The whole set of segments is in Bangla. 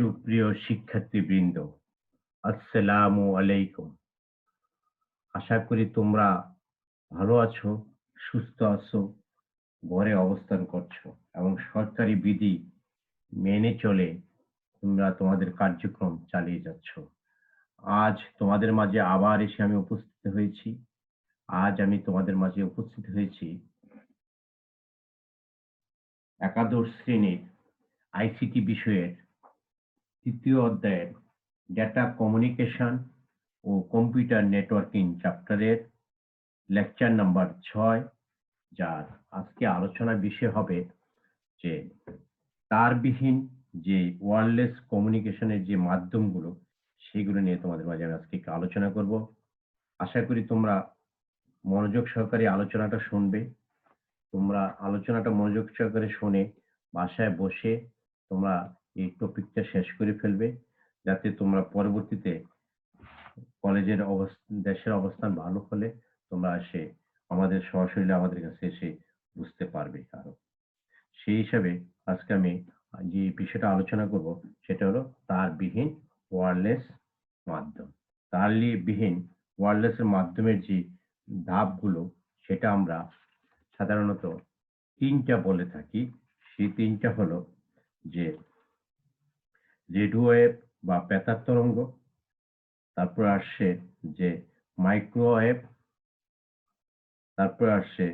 সুপ্রিয় শিক্ষার্থীবৃন্দ, আসসালামু আলাইকুম। আশা করি তোমরা ভালো আছো, সুস্থ আছো, ঘরে অবস্থান করছ এবং সরকারি বিধি মেনে চলে তোমরা তোমাদের কার্যক্রম চালিয়ে যাচ্ছ। আজ তোমাদের মাঝে আবার এসে আমি উপস্থিত হয়েছি। আজ আমি তোমাদের মাঝে উপস্থিত হয়েছি একাদশ শ্রেণির আইসিটি বিষয়ের তৃতীয় অধ্যায়ের ডেটা কমিউনিকেশন ও কম্পিউটার নেটওয়ার্কিং চ্যাপ্টারের লেকচার নাম্বার ছয়, যার আজকে আলোচনার বিষয় হবে যে তারবিহীন যে ওয়ারলেস কমিউনিকেশনের যে মাধ্যমগুলো, সেগুলো নিয়ে তোমাদের মাঝে আমি আজকে আলোচনা করব। আশা করি তোমরা মনোযোগ সহকারে আলোচনাটা শুনবে। তোমরা আলোচনাটা মনোযোগ সহকারে শুনে বাসায় বসে তোমরা এই টপিকটা শেষ করে ফেলবে, যাতে তোমরা পরবর্তীতে কলেজের অবস্থান দেশের অবস্থান ভালো হলে তোমরা এসে আমাদের সরাসরি আমাদের কাছে এসে বুঝতে পারবে আরও। সেই হিসাবে আজকে আমি যে বিষয়টা আলোচনা করব সেটা হলো তারবিহীন ওয়্যারলেস মাধ্যম। তারবিহীন ওয়্যারলেসের মাধ্যমের যে ধাপগুলো সেটা আমরা সাধারণত তিনটা বলে থাকি। সেই তিনটা হলো যে রেডিও ওয়েভ বা বেতার তরঙ্গ। তারপর আসছে যে মাইক্রোওয়েভ তারপর আসছে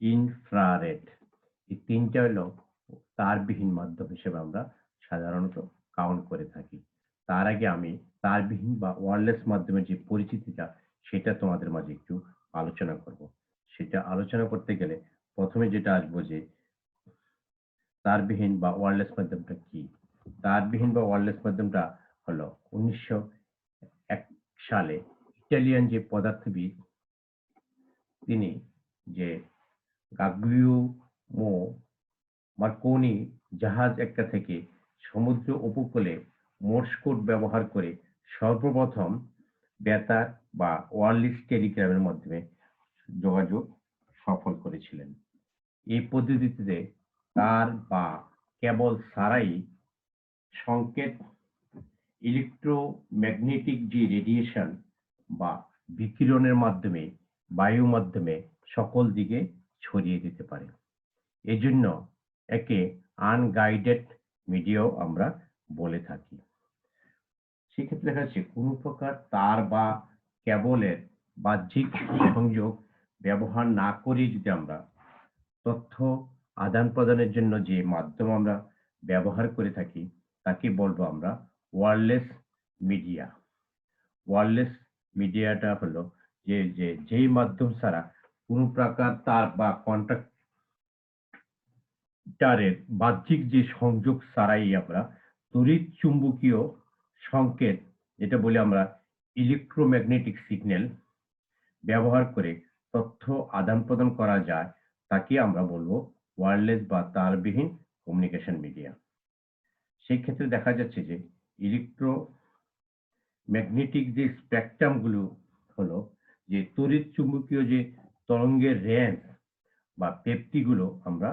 ইনফ্রারেড। এই তিনটা হলো তারবিহীন মাধ্যম হিসেবে আমরা সাধারণত কাউন্ট করে থাকি। তার আগে আমি তারবিহীন বা ওয়্যারলেস মাধ্যমের যে পরিচিতিটা, সেটা তোমাদের মাঝে একটু আলোচনা করব। সেটা আলোচনা করতে গেলে প্রথমে যেটা আসব যে তারবিহীন বা ওয়ারলেস মাধ্যমটা কি? তারবিহীন বা ওয়ারলেস মাধ্যমটা হলো উনিশশো এক সালে ইটালিয়ান যে পদার্থবিদ, তিনি যে গাগুলিও মো মার্কোনি জাহাজ একটা থেকে সমুদ্র উপকূলে মোর্স কোড ব্যবহার করে সর্বপ্রথম বেতার বা ওয়ারলেস টেলিগ্রামের মাধ্যমে যোগাযোগ সফল করেছিলেন। এই পদ্ধতিতে তার বা কেবল ছাড়াই সংকেত ইলেকট্রোম্যাগনেটিক যে রেডিয়েশন বা বিকিরণের মাধ্যমে বায়ু মাধ্যমে সকল দিকে ছড়িয়ে দিতে পারে। এজন্য একে আনগাইডেড মিডিয়াও আমরা বলে থাকি। সেক্ষেত্রে দেখা যাচ্ছে, কোনো প্রকার তার বা কেবলের বাহ্যিক সংযোগ ব্যবহার না করে যদি আমরা তথ্য আদান প্রদানের জন্য যে মাধ্যম আমরা ব্যবহার করে থাকি তাকে বলব আমরা? ওয়ারলেস মিডিয়া ওয়ারলেস মিডিয়াটা হলো যে যে, যেই মাধ্যম ছাড়া কোনো প্রকার তার বা কন্ট্রাক্টারের বাহ্যিক যে সংযোগ ছাড়াই আমরা তড়িৎ চুম্বকীয় সংকেত, যেটা বলি আমরা ইলেকট্রোম্যাগনেটিক সিগন্যাল ব্যবহার করে তথ্য আদান প্রদান করা যায়, তাকে আমরা বলব ওয়ারলেস বা তারবিহীন কমিউনিকেশন মিডিয়া সেই ক্ষেত্রে দেখা যাচ্ছে যে ইলেকট্রো ম্যাগনেটিক যে স্পেকট্রামগুলো হলো, যে তড়িৎ চুম্বকীয় যে তরঙ্গের রেঞ্জ বা পেপটি গুলো আমরা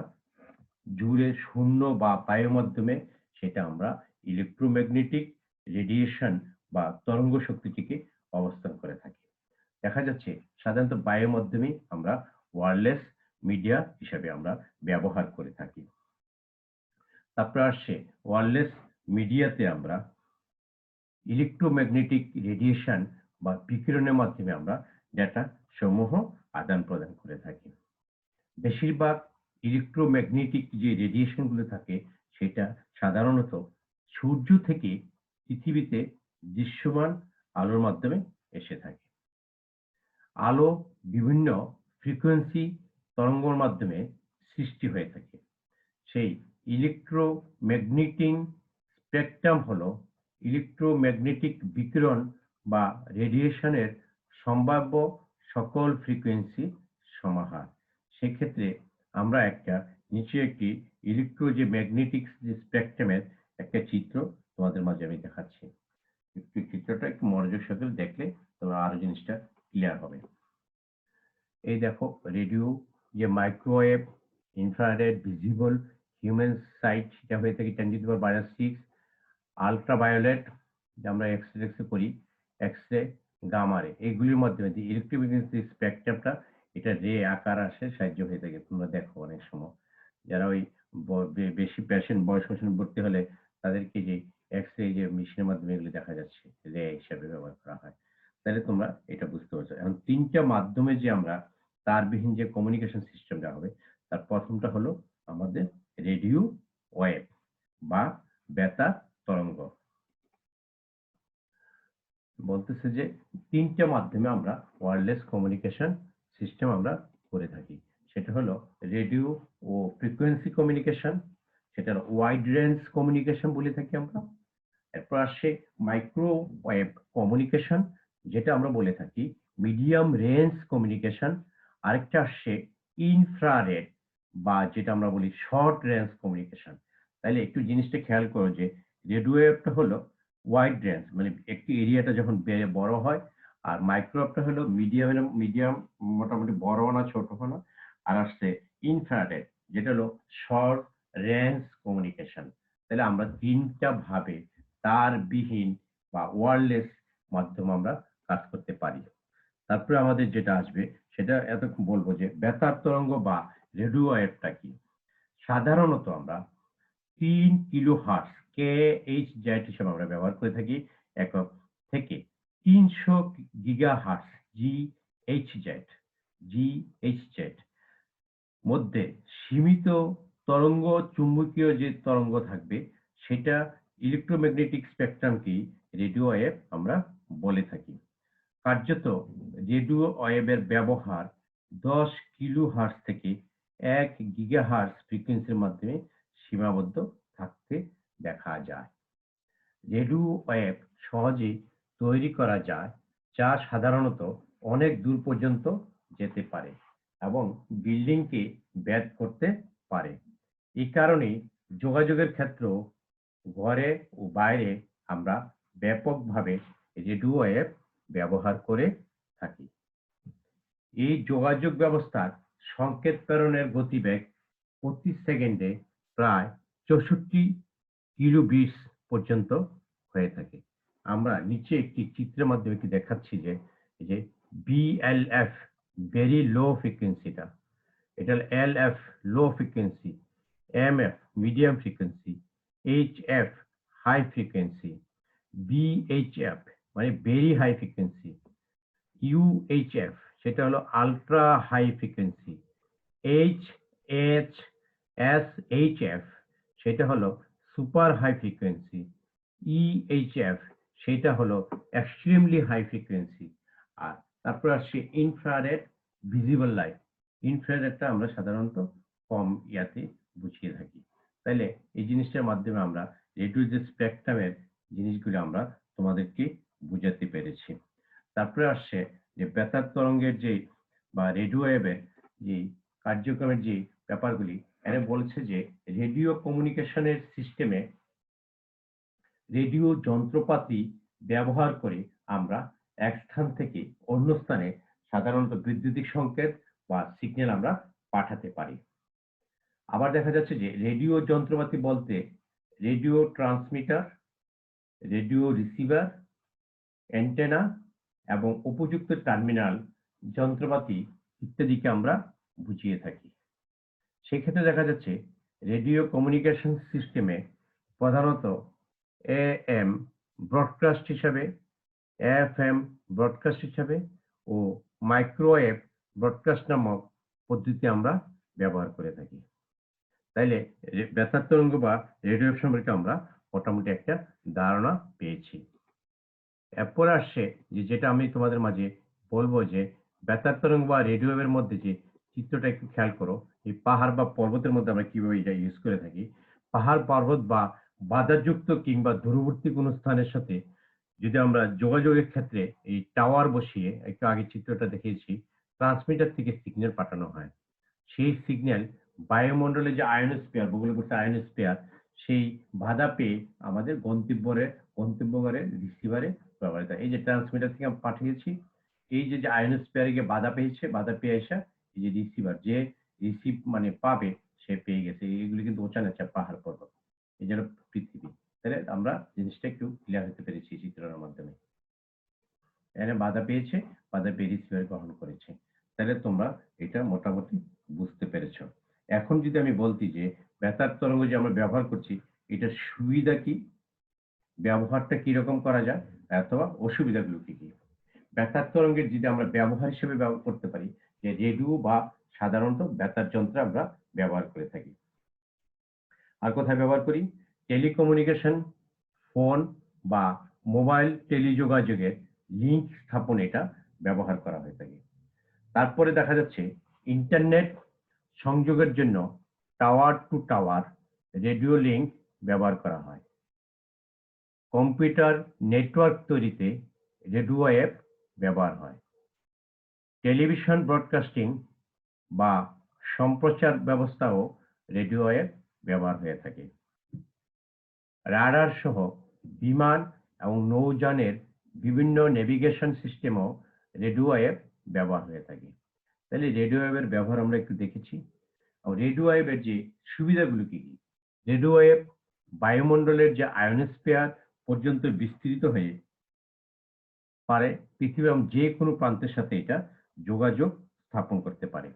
জুড়ে শূন্য বা বায়ু মাধ্যমে সেটা আমরা ইলেকট্রোম্যাগনেটিক রেডিয়েশন বা তরঙ্গ শক্তিটিকে অবস্থান করে থাকি। দেখা যাচ্ছে সাধারণত বায়ু মাধ্যমে আমরা ওয়্যারলেস মিডিয়া হিসাবে আমরা ব্যবহার করে থাকি। তারপর আসছে ওয়ারলেস মিডিয়াতে আমরা ইলেকট্রোম্যাগনেটিক রেডিয়েশন বা বিকিরণের মাধ্যমে আমরা ডেটা সমূহ আদান প্রদান করে থাকি। বেশিরভাগ ইলেকট্রোম্যাগনেটিক যে রেডিয়েশনগুলো থাকে, সেটা সাধারণত সূর্য থেকে পৃথিবীতে দৃশ্যমান আলোর মাধ্যমে এসে থাকে। আলো বিভিন্ন ফ্রিকোয়েন্সি তরঙ্গর মাধ্যমে সৃষ্টি হয়ে থাকে। সেই ইলেকট্রোম্যাগনেটিক স্পেকট্রাম হল ইলেকট্রোম্যাগনেটিক বিকিরণ বা রেডিয়েশনের সম্ভাব্য সকল ফ্রিকোয়েন্সি সমাহার। সেক্ষেত্রে আমরা একটা নিচে একটি ইলেকট্রো যে ম্যাগনেটিক যে স্পেকট্রামের একটা চিত্র তোমাদের মাঝে আমি দেখাচ্ছি। একটু চিত্রটা একটু মনোযোগ সাথে দেখলে তোমরা আরও জিনিসটা ক্লিয়ার হবে। এই দেখো রেডিও যে microwave infrared visible human sight সেটা হয়ে থাকে ten to power minus six ultraviolet যে আমরা এক্স রে করি এক্স রে গামা রে এগুলির মাধ্যমে যে ইলেকট্রোম্যাগনেটিক স্পেকট্রামটা এটা রে আকার আসে, সাহায্য হয়ে থাকে। তোমরা দেখো অনেক সময়। যারা ওই বেশি পেশেন্ট বয়স পেশেন্ট ভর্তি হলে, তাদেরকে যে এক্স রে যে মেশিনের মাধ্যমে এগুলি দেখা যাচ্ছে রে হিসাবে ব্যবহার করা হয়। তাহলে তোমরা এটা বুঝতে পারছ। এখন তিনটা মাধ্যমে যে আমরা তারবিহীন যে কমিউনিকেশন সিস্টেমটা হবে, তার প্রথমটা হলো আমাদের রেডিও ওয়েভ বা বেতার তরঙ্গ। বলতেছে যে তিনটা মাধ্যমে আমরা ওয়্যারলেস কমিউনিকেশন সিস্টেম আমরা করে থাকি। সেটা হলো রেডিও ও ফ্রিকোয়েন্সি কমিউনিকেশন সেটা ওয়াইড রেঞ্জ কমিউনিকেশন বলে থাকি আমরা। এরপর আসে মাইক্রোওয়েভ কমিউনিকেশন যেটা আমরা বলে থাকি মিডিয়াম রেঞ্জ কমিউনিকেশন আরেকটা আসছে ইনফ্রারেড বা যেটা আমরা বলি শর্ট রেঞ্জ কমিউনিকেশন তাহলে একটু জিনিসটা খেয়াল করো যে রেডিও ওয়েভটা হলো ওয়াইড রেঞ্জ মানে একটি এরিয়াটা যখন বেড়ে বড় হয় আর মাইক্রোওয়েভটা হলো মিডিয়াম মিডিয়াম মোটামুটি বড় না, ছোট না, আর আসছে ইনফ্রারেড যেটা হলো শর্ট রেঞ্জ কমিউনিকেশন তাহলে আমরা তিনটা ভাবে তারবিহীন বা ওয়্যারলেস মাধ্যম আমরা কাজ করতে পারি। তারপরে আমাদের যেটা আসবে সেটা এতক্ষণ বলব যে বেতার তরঙ্গ বা রেডিও ওয়েভটা কি সাধারণত আমরা তিন kilo hertz K H Z হিসেবে আমরা ব্যবহার করে থাকি একক থেকে। তিনশো giga hertz G H Z G H Z মধ্যে সীমিত তরঙ্গ, চুম্বকীয় যে তরঙ্গ থাকবে, সেটা ইলেকট্রোম্যাগনেটিক স্পেকট্রামকে রেডিও ওয়েভ আমরা বলে থাকি। কার্যত রেডিও ওয়েভের ব্যবহার দশ কিলো হার্স থেকে এক গিগা হার্স ফ্রিকোয়েন্সির মাধ্যমে সীমাবদ্ধ থাকতে দেখা যায়। রেডিও ওয়েভ সহজে তৈরি করা যায়, যা সাধারণত অনেক দূর পর্যন্ত যেতে পারে এবং বিল্ডিংকে ব্যাদ করতে পারে। এই কারণে যোগাযোগের ক্ষেত্র ঘরে ও বাইরে আমরা ব্যাপকভাবে রেডিও ওয়েভ ব্যবহার করে থাকি। এই যোগাযোগ ব্যবস্থার সংকেত প্রেরণের গতিবেগ প্রতি সেকেন্ডে প্রায় চৌষট্টি কিলো বিশ পর্যন্ত হয়ে থাকে। আমরা নিচে একটি চিত্রের মাধ্যমে কি দেখাচ্ছি যে যে বিএলএফ ভেরি লো ফ্রিকোয়েন্সিটা এটা L F low frequency M F medium frequency H F high frequency VHF মানে ভেরি হাই ফ্রিকোয়েন্সি ইউএইচএফ সেটা হলো ultra high frequency H H S H F সেটা হলো সুপার হাই ফ্রিকোয়েন্সি ইএইচএফ সেটা হলো এক্সট্রিমলি হাই ফ্রিকোয়েন্সি আর তারপর আসছে ইনফ্রারেড ভিজিবল লাইট ইনফ্রারেডটা আমরা সাধারণত কম ইয়াতে বুঝিয়ে থাকি। তাইলে এই জিনিসটার মাধ্যমে আমরা রেডিও যে স্পেকট্রামের জিনিসগুলো আমরা তোমাদেরকে বুঝাতে পেরেছি। তারপরে আসছে যে বেতার তরঙ্গের যে, বা রেডিও ওয়েভের যে কার্যক্রমের যে ব্যাপারগুলি, এরা বলেছে যে রেডিও কমিউনিকেশনের সিস্টেমে রেডিও যন্ত্রপাতি ব্যবহার করে আমরা এক স্থান থেকে অন্য স্থানে সাধারণত বৈদ্যুতিক সংকেত বা সিগন্যাল আমরা পাঠাতে পারি। আবার দেখা যাচ্ছে যে রেডিও যন্ত্রপাতি বলতে radio transmitter radio receiver antenna এবং উপযুক্ত টার্মিনাল যন্ত্রপাতি ইত্যাদিকে আমরা বুঝিয়ে থাকি। সেক্ষেত্রে দেখা যাচ্ছে রেডিও কমিউনিকেশন সিস্টেমে প্রধানত এ এম ব্রডকাস্ট হিসাবে এফ এম ব্রডকাস্ট হিসাবে ও মাইক্রোওয়েভ ব্রডকাস্ট নামক পদ্ধতি আমরা ব্যবহার করে থাকি। তাইলে বেতার তরঙ্গ বা রেডিও সম্পর্কে আমরা মোটামুটি একটা ধারণা পেয়েছি। এরপর আসছে যে যেটা আমি তোমাদের মাঝে বলব যে বেতার তরঙ্গ বা রেডিও এর মধ্যে যে চিত্রটা একটু খেয়াল করো, এই পাহাড় বা পর্বতের মধ্যে আমরা কীভাবে এটা ইউজ করে থাকি, পাহাড়, পর্বত বা বাধাযুক্ত কিংবা দূরবর্তী কোনো স্থানের সাথে যদি আমরা যোগাযোগের ক্ষেত্রে এই টাওয়ার বসিয়ে একটু আগে চিত্রটা দেখিয়েছি ট্রান্সমিটার থেকে সিগন্যাল পাঠানো হয়। সেই সিগন্যাল বায়ুমণ্ডলে যে আয়নোস্ফিয়ার ভূগোলবর্তী আয়নোস্ফিয়ার সেই বাধা পেয়ে আমাদের গন্তব্যরে গন্তব্যঘরে রিসিভারে ব্যবহৃত এই যে ট্রান্সমিটার থেকে পাঠিয়েছি, এই যে আয়নোস্ফিয়ারে গিয়ে বাধা পেয়েছে, বাধা পেয়ে এসে এই যে রিসিভার যে রিসিভ মানে পাবে, সে পেয়ে গেছে। এগুলি কিন্তু ওচান আছে পাহাড় পর্বত। এই যেন পৃথিবী। তাহলে আমরা জিনিসটা একটু ক্লিয়ার হতে পেরেছি চিত্রের মাধ্যমে। এখানে বাধা পেয়েছে, বাধা পেয়ে রিসিভার গ্রহণ করেছে। তাহলে তোমরা এটা মোটামুটি বুঝতে পেরেছ। এখন যদি আমি বলতি যে বেতার তরঙ্গ যে আমরা ব্যবহার করছি, এটার সুবিধা কি? ব্যবহারটা কীরকম করা যায়, অথবা অসুবিধাগুলো কি কি? বেতার তরঙ্গের যদি আমরা ব্যবহার হিসেবে ব্যবহার করতে পারি, যে রেডিও বা সাধারণত বেতার যন্ত্র আমরা ব্যবহার করে থাকি। আর কোথায় ব্যবহার করি? টেলিকমিউনিকেশন, ফোন বা মোবাইল টেলিযোগাযোগের লিঙ্ক স্থাপন এটা ব্যবহার করা হয়ে থাকে। তারপরে দেখা যাচ্ছে, ইন্টারনেট সংযোগের জন্য tower to tower radio link ব্যবহার করা হয়। কম্পিউটার নেটওয়ার্ক তৈরিতে রেডিও অ্যাপ ব্যবহার হয়। টেলিভিশন ব্রডকাস্টিং বা সম্প্রচার ব্যবস্থাও রেডিও অ্যাপ ব্যবহার হয়ে থাকে। রাডার সহ বিমান এবং নৌযানের বিভিন্ন নেভিগেশন সিস্টেমও রেডিও অ্যাপ ব্যবহার হয়ে থাকে। তাহলে রেডিও অ্যাপের ব্যবহার আমরা একটু দেখেছি। রেডিও অ্যাপের যে সুবিধাগুলো কী কি? রেডিও অ্যাপ বায়ুমণ্ডলের যে আয়নোস্ফিয়ার পর্যন্ত বিস্তৃত হয়ে পারে পৃথিবীর যে কোনো প্রান্তের সাথে এটা যোগাযোগ স্থাপন করতে পারে।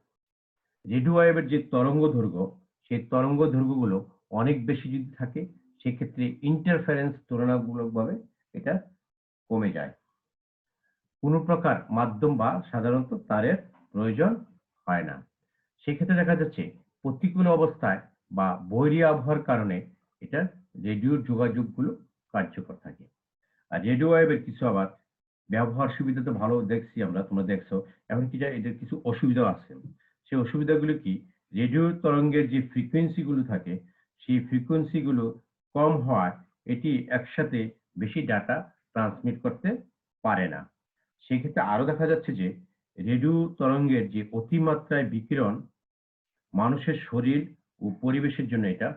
রেডিও ওয়েভের যে তরঙ্গ দৈর্ঘ্য, সেই তরঙ্গ দৈর্ঘ্যগুলো অনেক বেশি যদি থাকে, সেক্ষেত্রে ইন্টারফারেন্স তুলনামূলকভাবে এটা কমে যায়। কোনো প্রকার মাধ্যম বা সাধারণত তারের প্রয়োজন হয় না। সেক্ষেত্রে দেখা যাচ্ছে প্রতিকূল অবস্থায় বা বৈরী আবহাওয়ার কারণে এটা রেডিওর যোগাযোগগুলো কার্যকর থাকে। আর রেডিও ওয়েভের কিছু আবার ব্যবহার সুবিধা তো ভালো দেখছি আমরা, তোমরা দেখছ। এখন কি যায় এদের কিছু অসুবিধাও আছে। সেই অসুবিধাগুলো কি? রেডিও তরঙ্গের যে ফ্রিকোয়েন্সি গুলো থাকে, সেই ফ্রিকোয়েন্সি গুলো কম হওয়ায় এটি একসাথে বেশি ডাটা ট্রান্সমিট করতে পারে না। সেক্ষেত্রে আরও দেখা যাচ্ছে যে, রেডিও তরঙ্গের যে অতিমাত্রায় বিকিরণ, মানুষের শরীর ও পরিবেশের জন্য এটা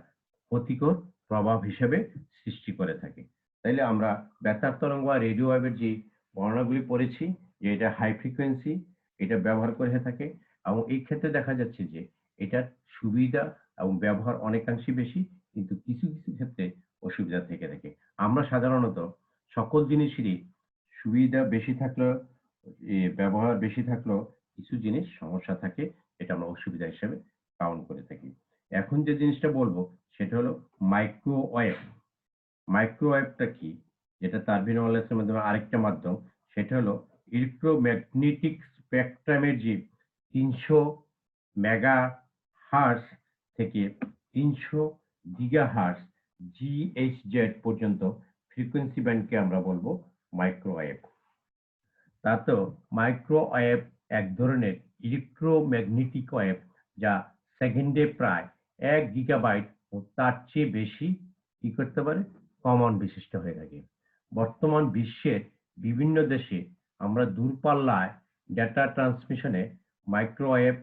ক্ষতিকর প্রভাব হিসেবে সৃষ্টি করে থাকে। তাইলে আমরা বেতার তরঙ্গ আর রেডিও ওয়েভের যে বর্ণনাগুলি পড়েছি, যে এটা হাই ফ্রিকোয়েন্সি এটা ব্যবহার করে থাকে এবং এই ক্ষেত্রে দেখা যাচ্ছে যে এটার সুবিধা এবং ব্যবহার অনেকাংশে বেশি, কিন্তু কিছু কিছু ক্ষেত্রে অসুবিধা থেকে থাকে। আমরা সাধারণত সকল জিনিসেরই সুবিধা বেশি থাকলেও ব্যবহার বেশি থাকলেও কিছু জিনিস সমস্যা থাকে, এটা আমরা অসুবিধা হিসেবে কাউন্ট করে থাকি। এখন যে জিনিসটা বলব, সেটা হলো মাইক্রোওয়েভ মাইক্রোওয়েভটা কি? যেটা তারবিন ওয়ারলেসের মাধ্যমে আরেকটা মাধ্যম, সেটা হলো ইলেকট্রোম্যাগনেটিক স্পেকট্রামের যে তিনশো মেগা হার্স থেকে তিনশো গিগা হার্স জিএইচজেড পর্যন্ত ফ্রিকোয়েন্সি ব্যান্ডকে আমরা বলব মাইক্রোওয়েভ তাতেও মাইক্রোওয়েভ এক ধরনের ইলেকট্রোম্যাগনেটিক ওয়েভ যা সেকেন্ডে প্রায় এক গিগাবাইট ও তার চেয়ে বেশি কি করতে পারে? কমন বিশিষ্ট হয়ে থাকে। বর্তমান বিশ্বের বিভিন্ন দেশে আমরা দূরপাল্লায় ডেটা ট্রান্সমিশনে মাইক্রোওয়েভ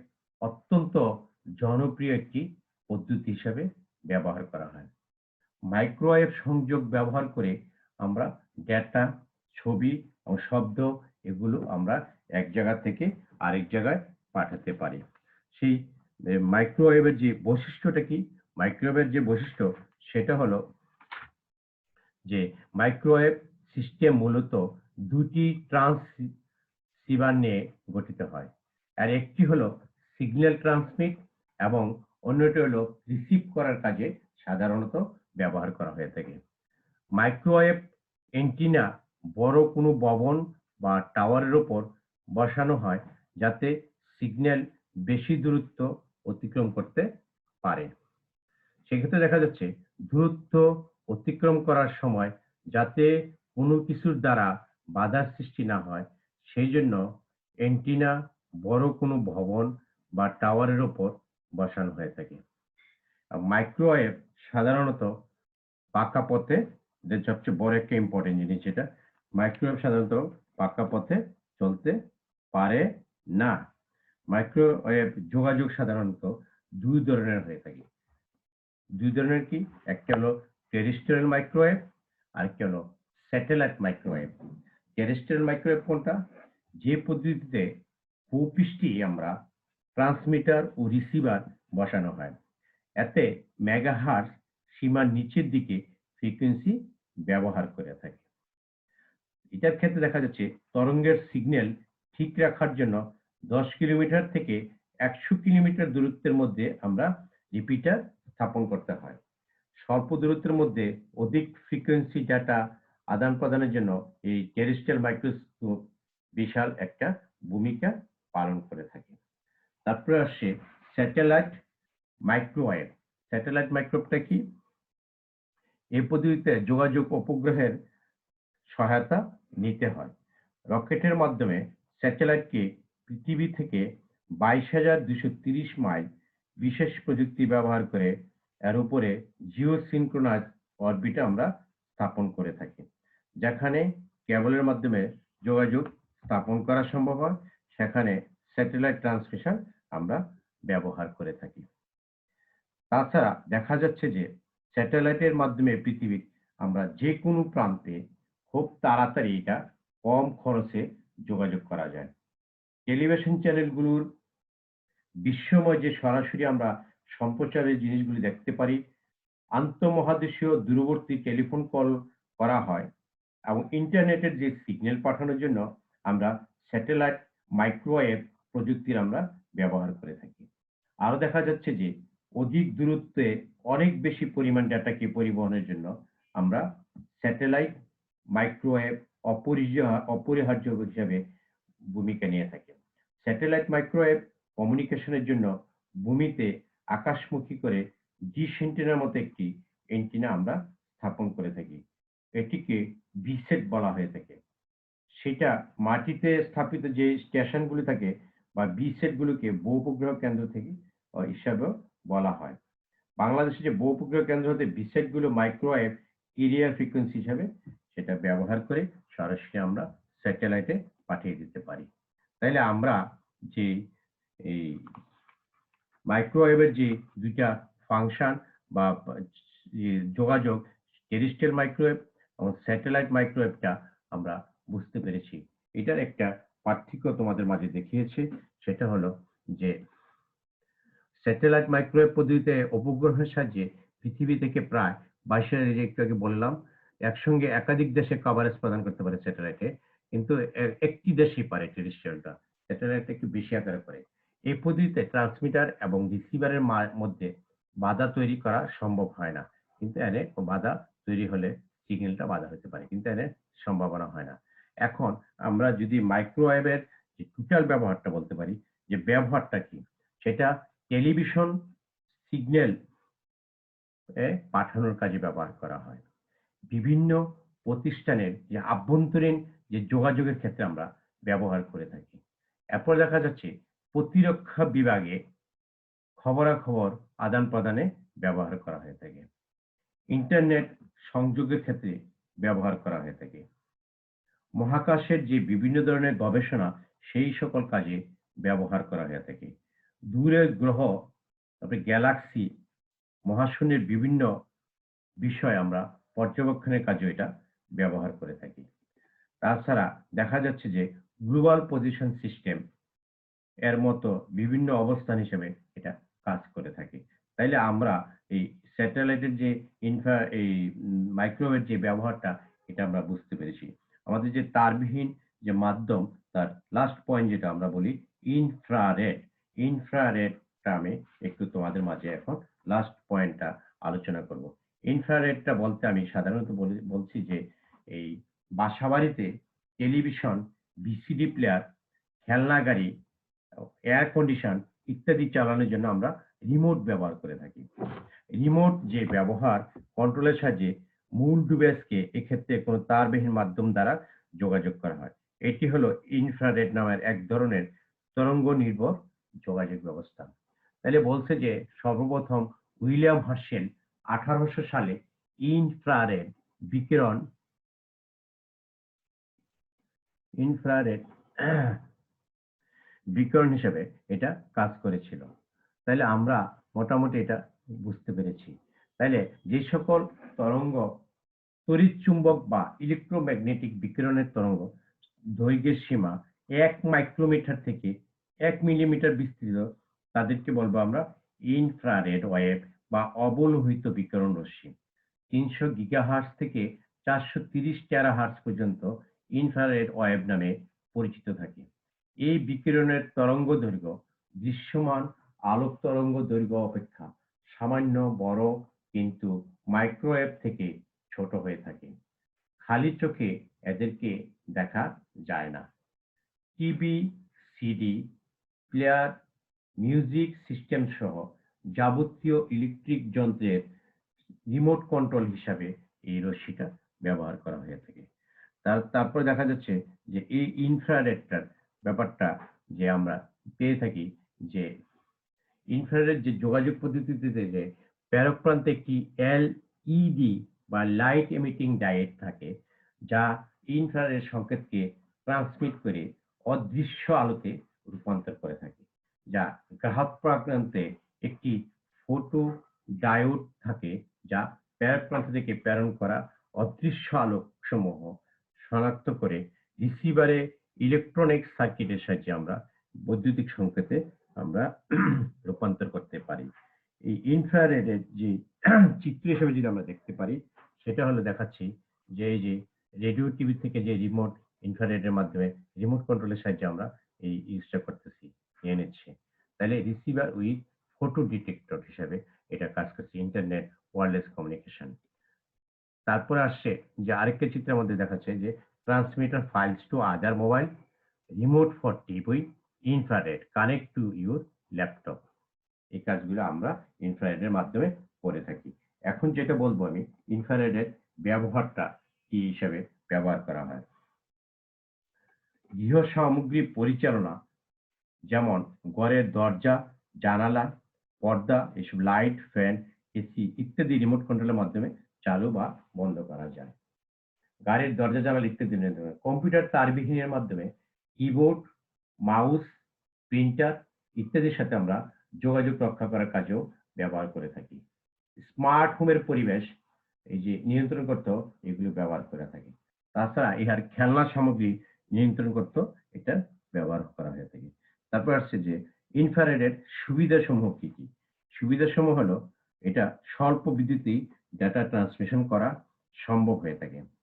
অত্যন্ত জনপ্রিয় একটি পদ্ধতি হিসেবে ব্যবহার করা হয়। মাইক্রোওয়েভ সংযোগ ব্যবহার করে আমরা ডেটা ছবি ও শব্দ এগুলো আমরা এক জায়গা থেকে আরেক জায়গায় পাঠাতে পারি। সেই মাইক্রোওয়েভের যে বৈশিষ্ট্যটা কি? মাইক্রোওয়েভের যে বৈশিষ্ট্য সেটা হলো যে মাইক্রোওয়েভ সিস্টেম মূলত দুটি ট্রান্সসিভার নিয়ে গঠিত হয়। আর একটি হলো সিগন্যাল ট্রান্সমিট এবং অন্যটি হলো রিসিভ করার কাজে সাধারণত ব্যবহার করা হয়ে থাকে। মাইক্রোওয়েভ এন্টিনা বড় কোনো ভবন বা টাওয়ারের উপর বসানো হয় যাতে সিগন্যাল বেশি দূরত্ব অতিক্রম করতে পারে। সেক্ষেত্রে দেখা যাচ্ছে দূরত্ব অতিক্রম করার সময় যাতে কোনো কিছুর দ্বারা বাধার সৃষ্টি না হয়। সেই জন্য এন্টিনা বড় কোনো ভবন বা টাওয়ারের ওপর বসানো হয়ে থাকে। মাইক্রোওয়েভ সাধারণত পাকা পথে সবচেয়ে বড় একটা ইম্পর্টেন্ট জিনিস যেটা, মাইক্রোওয়েভ সাধারণত পাকা পথে চলতে পারে না। মাইক্রোওয়েভ যোগাযোগ সাধারণত দুই ধরনের হয়ে থাকে। দুই ধরনের কি? একটা হলো টেরিস্ট্রিয়াল মাইক্রোওয়েভ আর হলো স্যাটেলাইট মাইক্রোওয়েভ টেরিস্ট্রিয়াল মাইক্রোওয়েভ কোনটা? যে পদ্ধতিতে ভূপৃষ্ঠে আমরা ট্রান্সমিটার ও রিসিভার বসানো হয়। এতে মেগাহার্স সীমার নিচের দিকে ফ্রিকোয়েন্সি ব্যবহার করে থাকে। এটার ক্ষেত্রে দেখা যাচ্ছে তরঙ্গের সিগন্যাল ঠিক রাখার জন্য দশ কিলোমিটার থেকে একশো কিলোমিটার দূরত্বের মধ্যে আমরা রিপিটার স্থাপন করতে হয়। স্বল্প দূরত্বের মধ্যে অধিক ফ্রিকোয়েন্সি ডাটা আদান প্রদানের জন্য এই টেরিস্ট্রিয়াল মাইক্রোস্কোপ বিশাল একটা ভূমিকা পালন করে থাকে। তারপরে আসছে স্যাটেলাইট মাইক্রোওয়েভ স্যাটেলাইট মাইক্রোওয়েভটা কি? এই পদ্ধতিতে যোগাযোগ উপগ্রহের সহায়তা নিতে হয়। রকেটের মাধ্যমে স্যাটেলাইটকে পৃথিবী থেকে বাইশ হাজার দুশো তিরিশ মাইল বিশেষ প্রযুক্তি ব্যবহার করে এর উপরে জিও সিনক্রোনাইজ অরবিটে আমরা স্থাপন করে থাকি, যেখানে কেবলের মাধ্যমে যোগাযোগ স্থাপন করা সম্ভব হয়, সেখানে স্যাটেলাইট ট্রান্সমিশন আমরা ব্যবহার করে থাকি। তাছাড়া দেখা যাচ্ছে যে স্যাটেলাইটের মাধ্যমে পৃথিবীর আমরা যে কোনো প্রান্তে খুব তাড়াতাড়ি এটা কম খরচে যোগাযোগ করা যায়। টেলিভিশন চ্যানেলগুলোর বিশ্বময় যে সরাসরি আমরা সম্প্রচারের জিনিসগুলি দেখতে পারি। আন্তঃমহাদেশীয় দূরবর্তী টেলিফোন কল করা হয় এবং ইন্টারনেটের যে সিগন্যাল পাঠানোর জন্য আমরা স্যাটেলাইট মাইক্রোওয়েভ প্রযুক্তির আমরা ব্যবহার করে থাকি। আরও দেখা যাচ্ছে যে অধিক দূরত্বে অনেক বেশি পরিমাণ ডাটাকে পরিবহনের জন্য আমরা স্যাটেলাইট মাইক্রোওয়েভ অপরিহার্য অপরিহার্য হিসাবে ভূমিকা নিয়ে থাকে। স্যাটেলাইট মাইক্রোওয়েভ কমিউনিকেশনের জন্য ভূমিতে আকাশমুখী করে ডিশ এন্টিনার মতো একটি এন্টিনা আমরা স্থাপন করে থাকি। এটিকে বিসেট বলা হয়ে থাকে। সেটা মাটিতে স্থাপিত যে স্টেশনগুলি থাকে বা বিসেট গুলোকে বহুপগ্রহ কেন্দ্র থেকে হিসাবেও বলা হয়। বাংলাদেশে যে বহুপগ্রহ কেন্দ্র হতে বিসেটগুলো মাইক্রোওয়েভ এরিয়া ফ্রিকোয়েন্সি হিসাবে সেটা ব্যবহার করে সরাসরি আমরা স্যাটেলাইটে পাঠিয়ে দিতে পারি। তাইলে আমরা যে এই মাইক্রোওয়েভের যে দুইটা ফাংশন বা যোগাযোগ টেরিস্টেল মাইক্রোওয়েভ এবং স্যাটেলাইট মাইক্রোওয়েভটা আমরা বুঝতে পেরেছি। এটার একটা পার্থক্য তোমাদের মাঝে দেখিয়েছে, সেটা হলো যে স্যাটেলাইট মাইক্রোওয়েভ পদ্ধতিতে উপগ্রহের সাহায্যে পৃথিবী থেকে প্রায় বাইশ হাজার একটু আগে বললাম, একসঙ্গে একাধিক দেশে কভারেজ প্রদান করতে পারে স্যাটেলাইটে কিন্তু একটি দেশই পারে টেরিস্ট্রিয়ালটা স্যাটেলাইট একটু বেশি আকারে করে এই পদ্ধতিতে ট্রান্সমিটার এবং রিসিভারের মধ্যে বাধা তৈরি করা সম্ভব হয় না। কিন্তু এনে বাধা তৈরি হলে সিগন্যালটা বাধা হতে পারে, কিন্তু এনে সম্ভাবনা হয় না। এখন আমরা যদি মাইক্রোওয়েভের যে টোটাল ব্যবহারটা বলতে পারি, যে ব্যবহারটা কি, সেটা টেলিভিশন সিগন্যাল পাঠানোর কাজে ব্যবহার করা হয়। বিভিন্ন প্রতিষ্ঠানের যে আভ্যন্তরীণ যে যোগাযোগের ক্ষেত্রে আমরা ব্যবহার করে থাকি। এরপর দেখা যাচ্ছে প্রতিরক্ষা বিভাগে খবরাখবর আদান প্রদানে ব্যবহার করা হয়ে থাকে। ইন্টারনেট সংযোগের ক্ষেত্রে ব্যবহার করা হয়ে থাকে। মহাকাশের যে বিভিন্ন ধরনের গবেষণা, সেই সকল কাজে ব্যবহার করা হয়ে থাকে। দূরের গ্রহ, তারপরে গ্যালাক্সি, মহাশূন্যের বিভিন্ন বিষয় আমরা পর্যবেক্ষণের কাজে এটা ব্যবহার করে থাকি। তাছাড়া দেখা যাচ্ছে যে, গ্লোবাল পজিশন সিস্টেম এর মতো বিভিন্ন অবস্থান হিসেবে এটা কাজ করে থাকে। তাইলে আমরা এই স্যাটেলাইটের যে ইনফ্রা এই মাইক্রোওয়েভ যে ব্যবহারটা, এটা আমরা বুঝতে পেরেছি। আমাদের যে তারবিহীন যে মাধ্যম, তার লাস্ট পয়েন্ট যেটা আমরা বলি ইনফ্রারেড ইনফ্রারেডটা আমি একটু তোমাদের মাঝে এখন লাস্ট পয়েন্টটা আলোচনা করব। ইনফ্রারেডটা বলতে আমি সাধারণত বলি- বলছি যে এই বাসাবাড়িতে টেলিভিশন বিসিডি প্লেয়ার খেলনা গাড়ি এয়ার কন্ডিশন ইত্যাদি চালানোর জন্য আমরা রিমোট ব্যবহার করে থাকি। রিমোট যে ব্যবহার কন্ট্রোলের সাহায্যে মূল ডিভাইসকে এক্ষেত্রে কোনো তারবিহীন মাধ্যম দ্বারা যোগাযোগ করা হয়। এটি হলো ইনফ্রারেড নামের এক ধরনের তরঙ্গ নির্ভর যোগাযোগ ব্যবস্থা। তাহলে বলছে যে সর্বপ্রথম উইলিয়াম হার্শেল আঠারোশো সালে ইনফ্রারেড বিকিরণ ইনফ্রারেড বিকিরণ হিসেবে এটা কাজ করেছিল। তাহলে আমরা মোটামুটি এটা বুঝতে পেরেছি। তাহলে যে সকল তরঙ্গ তড়িৎ চুম্বক বা ইলেকট্রোম্যাগনেটিক বিকিরণের তরঙ্গ, দৈর্ঘ্যের সীমা এক মাইক্রোমিটার থেকে এক মিলিমিটার বিস্তৃত, তাদেরকে বলব আমরা ইনফ্রারেড ওয়েভ বা অবলোহিত বিকিরণ রশ্মি। তিনশো গিগাহার্স থেকে চারশো তিরিশ টেরাহার্স পর্যন্ত ইনফ্রারেড ওয়েভ নামে পরিচিত থাকে। এই বিকিরণের তরঙ্গ দৈর্ঘ্য দৃশ্যমান আলোক তরঙ্গ দৈর্ঘ্য অপেক্ষা সামান্য বড় কিন্তু মাইক্রোওয়েভ থেকে ছোট হয়ে থাকে। খালি চোখে এদেরকে দেখা যায় না। TV CD player music system সহ যাবতীয় ইলেকট্রিক যন্ত্রের রিমোট কন্ট্রোল হিসাবে এই রশ্মিটা ব্যবহার করা হয়ে থাকে। তার, তারপর দেখা যাচ্ছে যে এই ইনফ্রারেডটার ব্যাপারটা যে আমরা পেয়ে থাকি যে ইনফ্রারেড যে যোগাযোগ পদ্ধতিতে যে প্রেরক প্রান্তে একটি এলইডি বা লাইট এমিটিং ডায়েট থাকে, যা ইনফ্রারেড সংকেতকে ট্রান্সমিট করে অদৃশ্য আলোতে রূপান্তর করে থাকে, যা গ্রাহক প্রান্তে একটি ফটো ডায়োড থাকে, যা প্রেরক প্রান্ত থেকে প্রেরণ করা অদৃশ্য আলোক সমূহ শনাক্ত করে রিসিভারে ইলেকট্রনিক সার্কিটের সাহায্যে আমরা বৈদ্যুতিক সংকেতে আমরা রূপান্তর করতে পারি। এই ইনফ্রারেডের যে চিত্র হিসেবে যদি আমরা দেখতে পারি, সেটা হলো দেখাচ্ছি যে এই যে রেডিও টিভি থেকে যে রিমোট ইনফ্রারেডের মাধ্যমে রিমোট কন্ট্রোলের সাহায্যে আমরা এই ইউজটা করতেছি, নিয়ে নিচ্ছি। তাহলে রিসিভার উইথ ফটো ডিটেক্টর হিসাবে এটা কাজ করছে ইন্টারনেট ওয়্যারলেস কমিউনিকেশন তারপরে আসছে যে আরেকটা চিত্রের মধ্যে দেখাচ্ছে যে transmitter files to other mobile remote for TV infrared connect to your laptop এই কাজগুলো আমরা ইনফ্রারেডের মাধ্যমে করে থাকি। এখন যেটা বলব আমি ইনফ্রারেডের ব্যবহারটা কি হিসাবে ব্যবহার করা হয়? গৃহ সামগ্রী পরিচালনা, যেমন ঘরের দরজা, জানালা, পর্দা, এসব লাইট ফ্যান এসি ইত্যাদি রিমোট কন্ট্রোলের মাধ্যমে চালু বা বন্ধ করা যায়। গাড়ির দরজা জানালা ইত্যাদি কম্পিউটার তারবিহীনের মাধ্যমে কিবোর্ড, মাউস, প্রিন্টার ইত্যাদির সাথে আমরা যোগাযোগ রক্ষা করার কাজেও ব্যবহার করে থাকি। স্মার্ট হোমের পরিবেশ এই যে নিয়ন্ত্রণ করতে, এগুলো ব্যবহার করে থাকি। তাছাড়া ইহার খেলনা সামগ্রী নিয়ন্ত্রণ করতে, এটা ব্যবহার করা হয়ে থাকে। তারপর আসছে যে ইনফ্রারেডের সুবিধা সমূহ কি কি? সুবিধা সমূহ হলো, এটা স্বল্প বিদ্যুতেই ডাটা ট্রান্সমিশন করা সম্ভব হয়ে থাকে।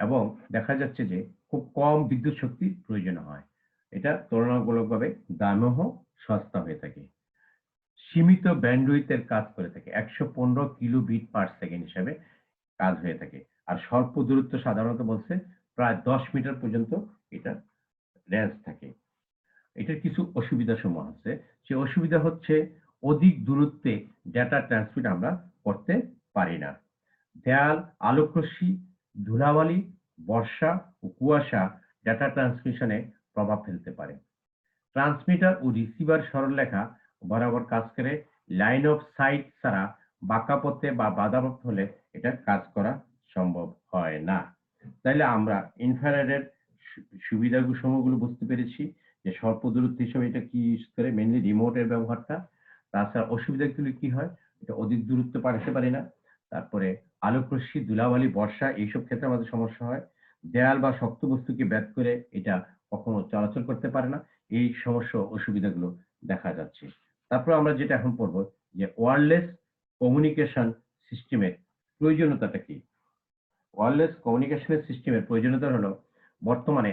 এবং দেখা যাচ্ছে যে খুব কম বিদ্যুৎ শক্তি প্রয়োজন হয়। এটা তুলনামূলকভাবে দামও সস্তা হয়ে থাকে। সীমিত ব্যান্ডউইথের কাজ করে থাকে। একশো পনেরো কিলো বিট পার সেকেন্ড হিসাবে কাজ হয়ে থাকে। আর স্বল্প দূরত্ব সাধারণত বলছে প্রায় দশ মিটার পর্যন্ত এটা রেঞ্জ থাকে। এটার কিছু অসুবিধা সমূহ আছে। সে অসুবিধা হচ্ছে অধিক দূরত্বে ডেটা ট্রান্সমিট আমরা করতে পারি না। দেয়াল আলোকরশ্মি ধুলাবালি, বর্ষা ও কুয়াশা ডেটা ট্রান্সমিশনে প্রভাব ফেলতে পারে। ট্রান্সমিটার ও রিসিভার সরলরেখা বরাবর কাজ করে। লাইন অফ সাইট ছাড়া বাঁকা পথে বা বাধাপ্রাপ্ত হলে এটা কাজ করা সম্ভব হয় না। তাইলে আমরা ইনফ্রারেডের সুবিধাগুলো সমূহগুলো বুঝতে পেরেছি যে স্বল্প দূরত্ব হিসেবে এটা কি ইউজ করে মেনলি রিমোটের ব্যবহারটা। তাছাড়া অসুবিধাগুলো কি হয়, এটা অধিক দূরত্ব পাঠাতে পারি না। তারপরে আলোকরশ্মি ধুলাবালি বর্ষা, এইসব ক্ষেত্রে আমাদের সমস্যা হয়। দেয়াল বা শক্ত বস্তুকে ব্যাত করে এটা কখনো চলাচল করতে পারে না। এই সমস্যা অসুবিধাগুলো দেখা যাচ্ছে। তারপর আমরা যেটা এখন পড়ব যে ওয়ারলেস কমিউনিকেশন সিস্টেমের প্রয়োজনীয়তাটা কি? ওয়ারলেস কমিউনিকেশনের সিস্টেমের প্রয়োজনীয়তা হলো বর্তমানে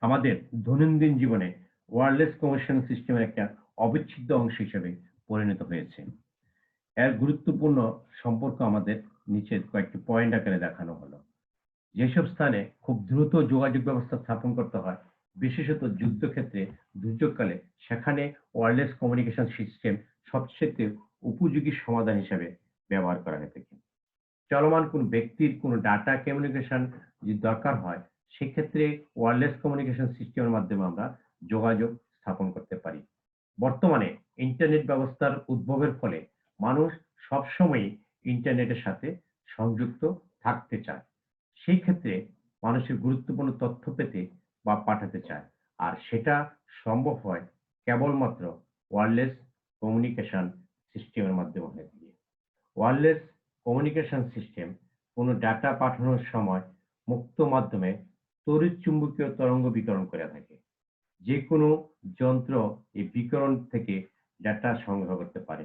আমাদের দৈনন্দিন জীবনে ওয়ারলেস কমিউনিকেশন সিস্টেমের একটা অবিচ্ছেদ্য অংশ হিসেবে পরিণত হয়েছে। এর গুরুত্বপূর্ণ সম্পর্ক আমাদের নিচের কয়েকটি পয়েন্ট আকারে দেখানো হলো। যেসব স্থানে খুব দ্রুত যোগাযোগ ব্যবস্থা স্থাপন করতে হয়, বিশেষত যুদ্ধক্ষেত্রে দুর্যোগকালে, সেখানে ওয়ারলেস কমিউনিকেশন সিস্টেম সবচেয়ে উপযোগী সমাধান হিসেবে ব্যবহার করা হয়ে থাকে। চলমান কোন ব্যক্তির কোন ডাটা কমিউনিকেশন যদি দরকার হয়, সেক্ষেত্রে ওয়ারলেস কমিউনিকেশন সিস্টেমের মাধ্যমে আমরা যোগাযোগ স্থাপন করতে পারি। বর্তমানে ইন্টারনেট ব্যবস্থার উদ্ভবের ফলে মানুষ সবসময় ইন্টারনেটের সাথে সংযুক্ত থাকতে চায়। সেই ক্ষেত্রে মানুষের গুরুত্বপূর্ণ তথ্য পেতে বা পাঠাতে চায়। আর সেটা সম্ভব হয় কেবলমাত্র ওয়ারলেস কমিউনিকেশন সিস্টেমের মাধ্যমে। হয়ে ওয়ারলেস কমিউনিকেশন সিস্টেম কোনো ডাটা পাঠানোর সময় মুক্ত মাধ্যমে তড়িৎ চুম্বকীয় তরঙ্গ বিতরণ করে থাকে। যে কোনো যন্ত্র এই বিকরণ থেকে ডাটা সংগ্রহ করতে পারে।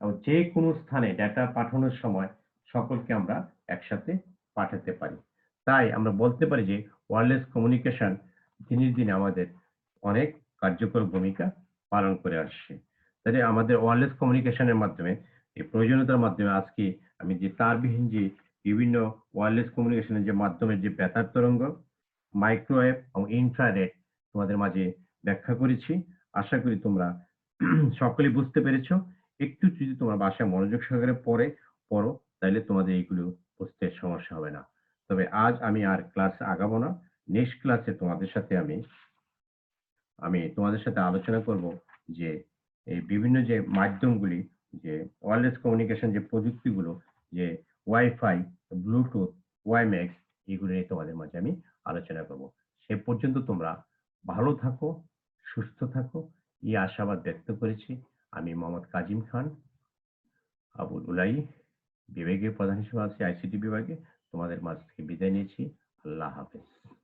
এবং যে কোনো স্থানে ডেটা পাঠানোর সময় সকলকে আমরা একসাথে পাঠাতে পারি। তাই আমরা বলতে পারি যে ওয়ারলেস কমিউনিকেশন দিনের দিনে আমাদের অনেক কার্যকর ভূমিকা পালন করে আসছে। তাই আমাদের ওয়ারলেস কমিউনিকেশনের মাধ্যমে, এই প্রয়োজনীয়তার মাধ্যমে আজকে আমি যে তারবিহীন যে বিভিন্ন ওয়্যারলেস কমিউনিকেশনের যে মাধ্যমে যে বেতার তরঙ্গ মাইক্রোওয়েভ এবং ইনফ্রারেড তোমাদের মাঝে ব্যাখ্যা করেছি। আশা করি তোমরা সকলে বুঝতে পেরেছ। একটু যদি তোমার বাসায় মনোযোগ সহকারে পড়ে, পড়ো তাহলে তোমাদের এইগুলো বুঝতে সমস্যা হবে না। তবে আজ আমি আর ক্লাস আগাবো না। নেক্সট ক্লাসে তোমাদের সাথে আমি আমি তোমাদের সাথে আলোচনা করব যে এই বিভিন্ন যে মাধ্যমগুলি, যে ওয়্যারলেস কমিউনিকেশন যে প্রযুক্তিগুলো, যে ওয়াইফাই ব্লুটুথ ওয়াইম্যাক্স এগুলো নিয়ে তোমাদের মাঝে আমি আলোচনা করব। সে পর্যন্ত তোমরা ভালো থাকো, সুস্থ থাকো, এই আশাবাদ ব্যক্ত করেছি। আমি মোহাম্মদ কাজিম খান, আবুল উলাই বিভাগীয় প্রধান হিসেবে আছি আইসিটি বিভাগে। তোমাদের মাঝ থেকে বিদায় নিয়েছি। আল্লাহ হাফেজ।